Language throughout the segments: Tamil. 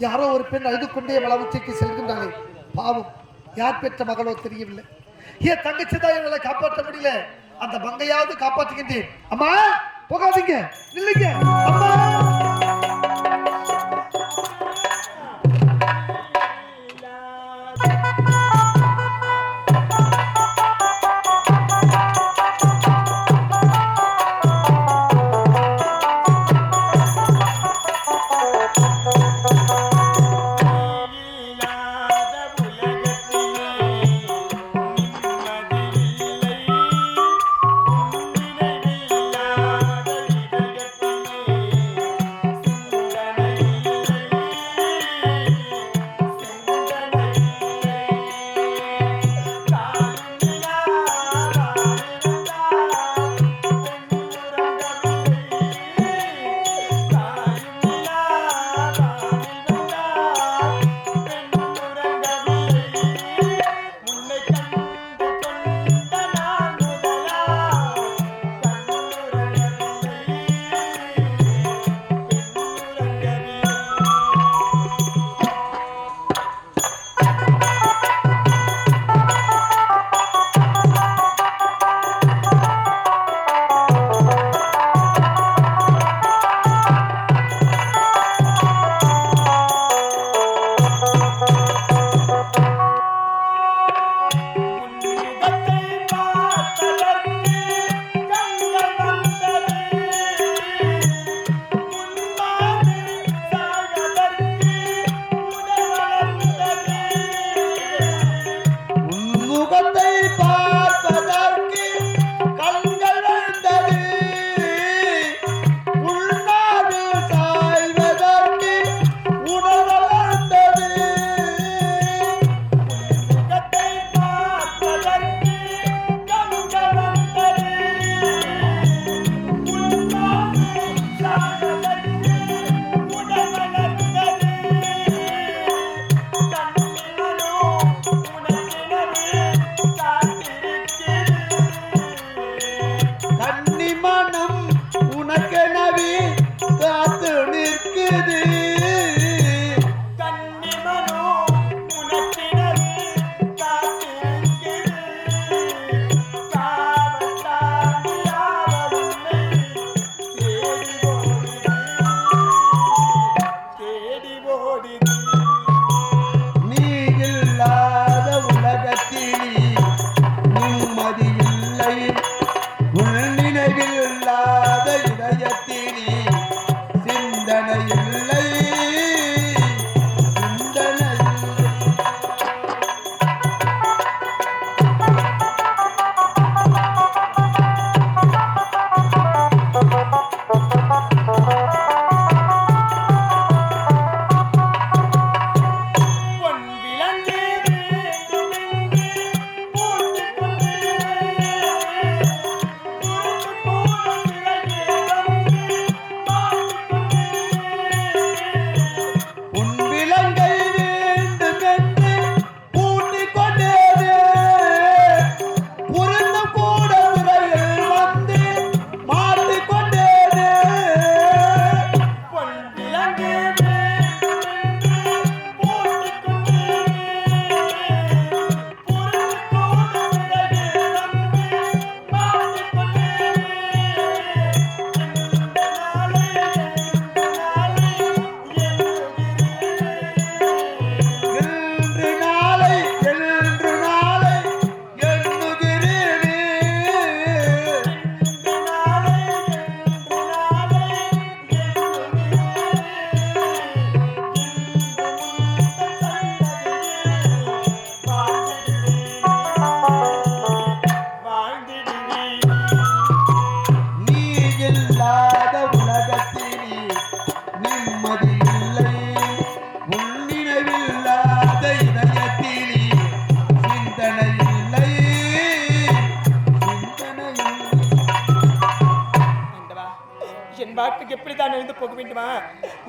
யாரோ ஒரு பெண் அழுது கொண்டே வளர்ச்சிக்கு செல்கின்றாளே. பாவம். யார் பெற்ற மகளோ தெரியவில்லை. ஏன் தங்கச்சி தான் எங்களை காப்பாற்ற முடியல. அந்த மங்கையாவது காப்பாற்றுகின்றேன். அம்மா போகாதீங்க. நில்லுங்க. அம்மா.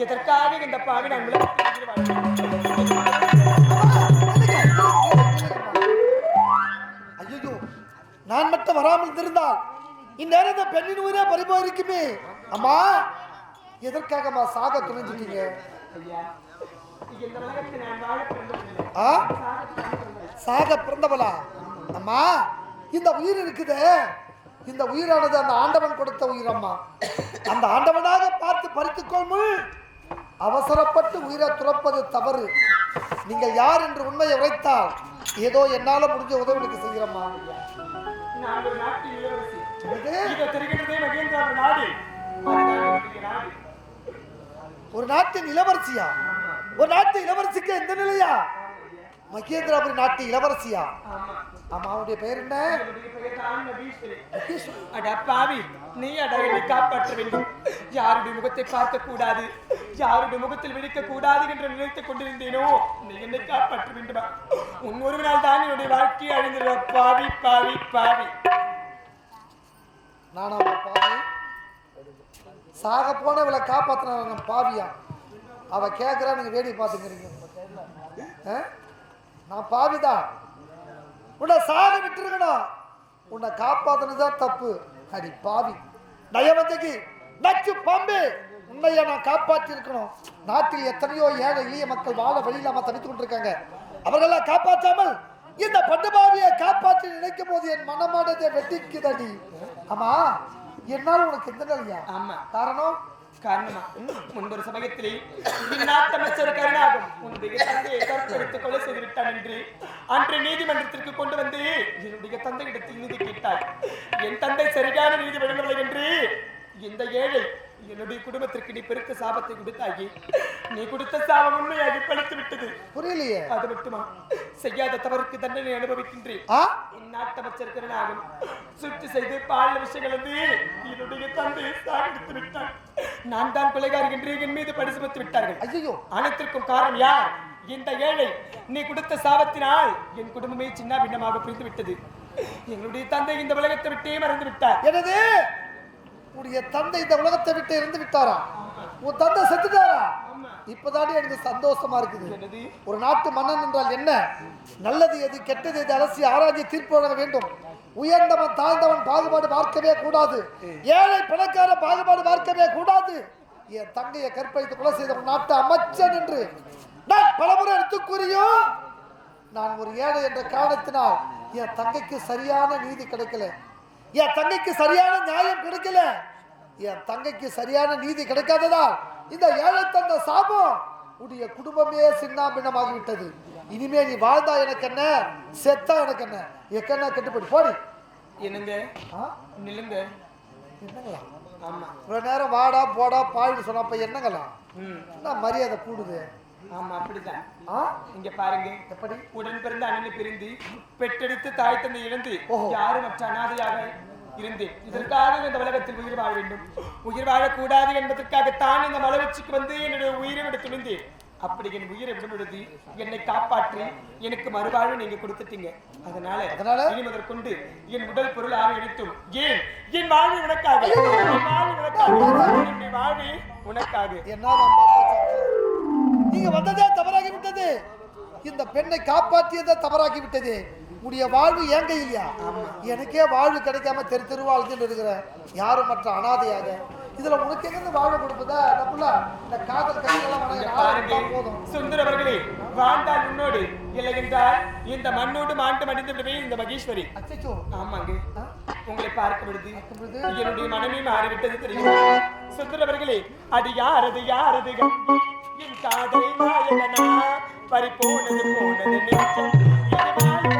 எதற்காக இந்த பாவி நான் உலகத்தில் ஐயோ நான் மட்டும் வராமல் இருந்தால் இந்நேரம் இந்த பெண்ணின் உயிரே பறிபோயிருக்குமே. அம்மா எதற்காகம்மா சாக துணிஞ்சிட்டீங்க? ஐயா, ஆ? சாக பிறந்தவளா? அம்மா இந்த உயிர் இருக்குது. இந்த உயிரானது அந்த ஆண்டவன் கொடுத்த உயிர் அம்மா. அந்த ஆண்டவனாக பார்த்து பறித்துக்கொள்முள் அவசரப்பட்டு உயிரை துறப்பது தவறு. நீங்கள் யார் என்று உண்மையை உரைத்தால் ஏதோ என்னால முடிஞ்ச உதவிக்கு செய்கிறம்மா. ஒரு நாட்டின் இளவரசியா? ஒரு நாட்டு இளவரசிக்கு எந்த நிலையா? மகேந்திராபுரி நாட்டு இளவரசியா? ஆமா ஆமா அவனுடைய பெயர் என்ன? நீ அட என்னை காப்பாற்ற வேண்டும் யாருடைய முகத்தை பார்க்க கூடாது யாருடைய முகத்தில் விழிக்க கூடாது என்று நினைத்துக் கொண்டிருந்தேனோ? நீ என்னை காப்பாற்ற வேண்டுமா? உன் ஒரு நாள் தான் என்னுடைய வாழ்க்கையை அழிந்துள்ள பாவி பாவி பாவி. நானா பாவி? சாக போன இவளை காப்பாத்தின பாவியா? அவ கேட்கிறா நீங்க வேடி பார்த்துக்கிறீங்க. நான் பாவிதான் உன்னை சாக விட்டுருக்கணும் உன்னை காப்பாத்தினதுதான் தப்பு. அடி பாவி. நயவந்தகி நச்சு பாம்பு. உன்னைய நான் காப்பாற்றி இருக்கணும் நாட்டில் எத்தனையோ ஏழை எளிய மக்கள் வாழ வழி இல்லாம தவித்துக் கொண்டிருக்காங்க. அவர்களெல்லாம் காப்பாற்றாமல் இந்த பட்டுபாவியை காப்பாற்றி நினைக்கும் போது என் மனமானதை வெட்டிக்குதடி ஆமா என்னால் உனக்கு எந்த நிலையா? ஆமா. காரணம்? காரணமா? முன்பொரு சமயத்திலே அமைச்சர் கருணாகும் உன்னுடைய தந்தையை கற்பழித்து கொலை செய்து விட்டான் என்று அன்று நீதிமன்றத்திற்கு கொண்டு வந்து என்னுடைய தந்தையிடத்தில் நீதி கேட்டாய் இந்த ஏழை என்னுடைய குடும்பத்திற்கு நீ பெருத்த சாபத்தை கொடுத்தாகி நீ கொடுத்த சாபம் உண்மையாகி பழித்து விட்டது. புரியலையே. அது மட்டுமா? செய்யாத தவறுக்கு தண்டனை அனுபவிக்கின்றேன். ஆ? இந்நாட்டு அமைச்சர் கருணாகும் சுற்றி செய்து பால் விஷயங்கள் வந்து என்னுடைய தந்தையை சாகடித்து விட்டான். நான் தான் கொலைகாரி என்று என் மீது படி சுமத்தி விட்டார்கள். ஐயோ அனைத்திற்கும் காரணம் யார்? இந்த ஏழை. நீ கொடுத்த சாபத்தினால் என் குடும்பமே சின்ன பின்னமாக பிரிந்து விட்டது எங்களுடைய தந்தை இந்த உலகத்தை விட்டே மறந்து விட்டார் எனது உடைய தந்தை இந்த உலகத்தை விட்டு இருந்து விட்டாரா? உன் தந்தை செத்துட்டாரா? இப்பதானே எனக்கு சந்தோஷமா இருக்குது. ஒரு நாட்டு மன்னன் என்றால் என்ன? நல்லது எது கெட்டது எது அலசி ஆராய்ச்சி தீர்ப்பு வழங்க வேண்டும். உயர்ந்தவன் தாழ்ந்தவன் பாகுபாடு பார்க்கவே கூடாது. ஏழை பணக்கார பாகுபாடு பார்க்கவே கூடாது. என் தங்கையை கற்பழித்து கொலை செய்த ஒரு நாட்டு அமைச்சன் என்று நான் பலமுறை எடுத்து கூறியும் நான் ஒரு ஏழை என்ற காரணத்தினால் என் தங்கைக்கு சரியான நீதி கிடைக்கல. என் தங்கைக்கு சரியான நியாயம் கிடைக்கல. என் தங்கைக்கு சரியான நீதி கிடைக்காததால் இந்த ஏழை தந்த சாபம் உடைய குடும்பமே சின்னாபின்னமாகி விட்டது இனிமே நீ வாழ்ந்தா எனக்கு என்ன? செத்தா எனக்கு என்ன? எக்கன்னா கெட்டுப்படி போடி. என்னங்க? ஆ? நில்லுங்க. என்னங்களா? ஆமா. இவ்வளவு நேரம் வாடா போடா பாயின்னு சொன்னப்ப என்னங்களா? ம். என்ன மரியாதை கூடுது? ஆமா அப்படிதான். இங்க பாருங்க. எப்படி? உடன் பிறந்த அண்ணனை பிரிந்து பெற்றெடுத்து தாய் தந்தை இழந்து. யாரும் மற்ற அனாதையாக இருந்தேன். இதற்காக இந்த உலகத்தில் உயிர் வாழ வேண்டும். உயிர் வாழக்கூடாது என்பதற்காகத்தான் இந்த மலை உச்சிக்கு வந்து என்னுடைய உயிரை விட துணிந்தேன் அப்படி என் உயிரை விடும் பொழுது என்னை காப்பாற்றி எனக்கு மறுவாழ்வு நீங்க கொடுத்துட்டீங்க. அதனால அதனால? இனி முதற்கொண்டு என் உடல் பொருள் ஆக எடுத்தும். ஏன்? என் வாழ்வு உனக்காக. வாழ்வு உனக்காக. வாழ்வு உனக்காக. என்ன? நீங்க வந்ததே தவறாகி விட்டது இந்த பெண்ணை காப்பாற்றியதே தவறாகி விட்டது உடைய வாழ்வு ஏன் கையிலையா எனக்கே வாழ்வு கிடைக்காம தெரு தெருவா இருக்கிற யாரும் மற்ற அனாதையாக. இதுல உனக்கு எங்க வாழ்வு கொடுப்பதா புள்ள இந்த காதல் ஆரம்பித்தா போதும். சுந்தர் அவர்களே வாழ்ந்தால் உன்னோடு இல்லை என்றால் இந்த மண்ணோடு மாண்டு மடிந்து விடவே இந்த மகேஸ்வரி. அச்சோ ஆமாங்க. உங்களை பார்க்கும் பொழுது? என்னுடைய மனமே மாறிவிட்டது தெரியும்? சுந்தர் அவர்களே அது யாரது யாரது? கம்பி? என் காதல் நாயகனா பறி போனது போனது நெஞ்சம்.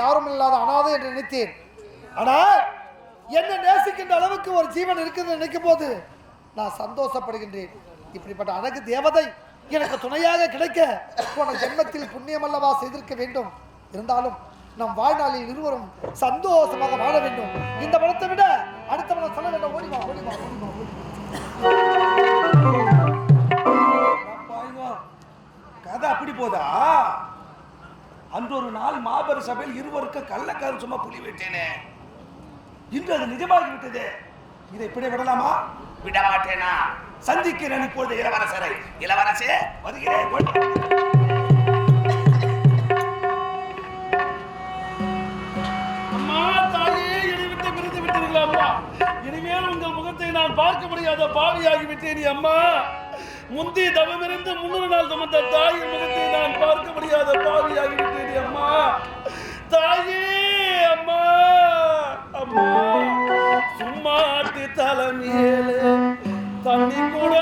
யாரும் இல்லாத அனாதை என்று நினைத்தேன். ஆனா என்னை நேசிக்கின்ற அளவுக்கு ஒரு ஜீவன் இருக்குதுன்னு நினைக்கும் போது நான் சந்தோஷப்படுகின்றேன். இப்படிப்பட்ட அழகு தேவதை எனக்கு துணையாக கிடைக்க போன ஜென்மத்தில் புண்ணியம் செய்திருக்க வேண்டும். இருந்தாலும் நம் வாழ்நாளில் இருவரும் சந்தோஷமாக வாழ வேண்டும். இந்த மனத்தை விட அடுத்த மனம் சொல்ல வேண்டும் ஓடிமா ஓடிமா ஓடிமா கதை அப்படி போதா? அன்றொரு நாள் மாபெரு சபையில் இருவருக்கு கள்ளக்காரன் சும்மா புலி விட்டேனே இன்று அது நிஜமாகிவிட்டது. இதை இப்படி விடலாமா? விட மாட்டேனா சந்திக்கிறேன் இப்பொழுது இளவரசரை. இளவரசே வருகிறேன். இனிமேல் உங்கள் முகத்தை நான் பார்க்க முடியாத பாவியாகி பாவியாகிவிட்டேன் அம்மா. முந்தி தவமிருந்து முன்னூறு நாள் சுமந்த தாயின் முகத்தை நான் பார்க்க முடியாத பாவியாகிவிட்டேன் அம்மா. தாயே அம்மா அம்மா. சும்மாட்டு தலைமையிலே தண்ணி கூட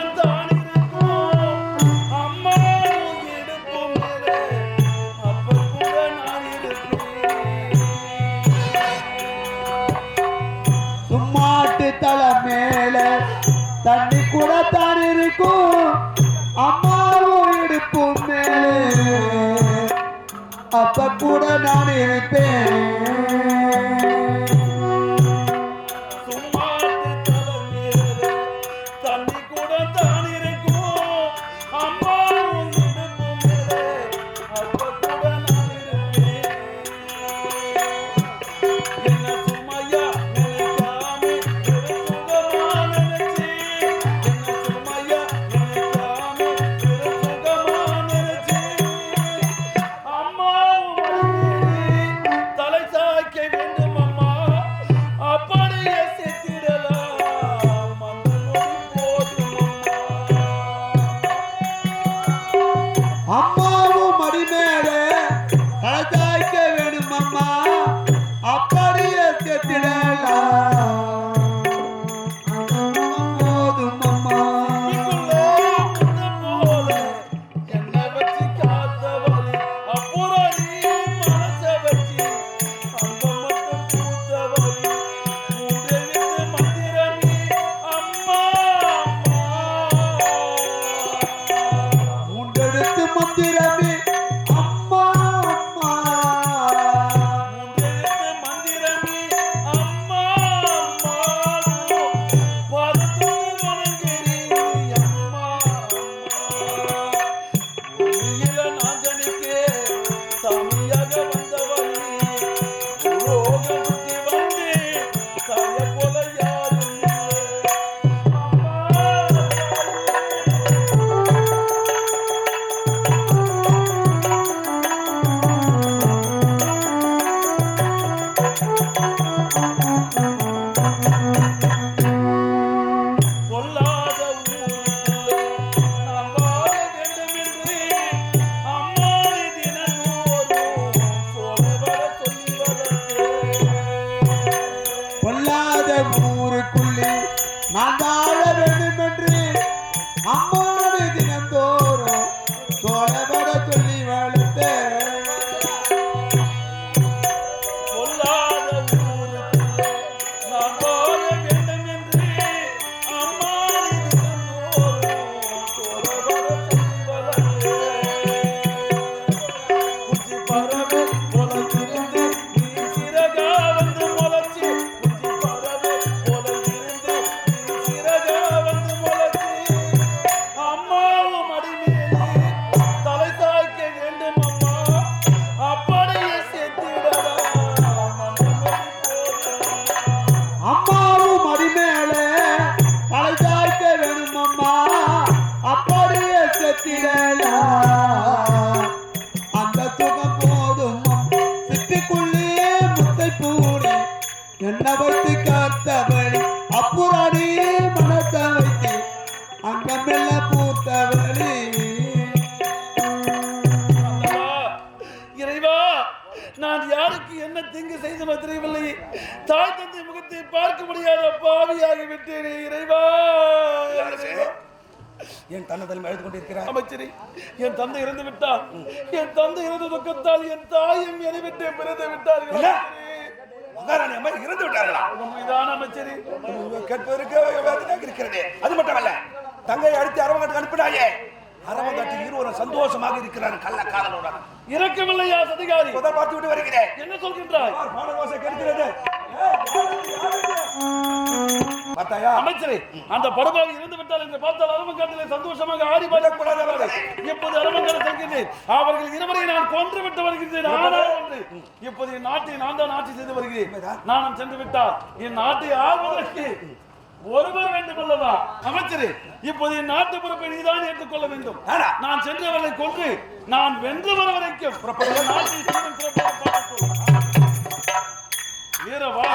அப்ப கூட நான் இருப்பேன். 아빠 என் தன்னை தலைமை எழுது கொண்டிருக்கிறார் அமைச்சரே என் தந்தை இறந்து விட்டார். என் தந்தை இறந்த துக்கத்தால் என் தாயும் என்னை விட்டு பிறந்து விட்டார்கள். மகாராணி அம்மா இறந்து விட்டார்களா? உண்மைதான் அமைச்சரே. கேட்பதற்கு இருக்கிறது. அது மட்டுமல்ல தங்கை அடித்து அரவங்காட்டுக்கு அனுப்பினாயே அரவங்காட்டில் இருவரும் சந்தோஷமாக இருக்கிறார் கள்ளக்காரனுடன் இறக்கவில்லையா சதிகாரி? இப்பதான் பார்த்து விட்டு வருகிறேன். என்ன சொல்கின்றாய்? யார் பானவாசை கேட்கிறது அமைச்சரே அந்த படுபாவி இறந்து விட்டால் என்று பார்த்தால் அரவங்காட்டிலே சந்தோஷமாக ஆடி பாடக்கூடாது இப்போது அரவங்காடு செல்கின்றேன். அவர்கள் இருவரை நான் கொன்று விட்டு ஒன்று இப்போது என் நாட்டை நான் தான் ஆட்சி செய்து வருகிறேன். நானும் சென்று விட்டால் என் நாட்டை ஆள்வதற்கு ஒருவர் வேண்டும் அல்லவா? அமைச்சரே இப்போது என் நாட்டு பொறுப்பை நீதான் ஏற்றுக்கொள்ள வேண்டும். நான் சென்றவர்களை கொன்று நான் வென்று வர வரைக்கும். வீரவா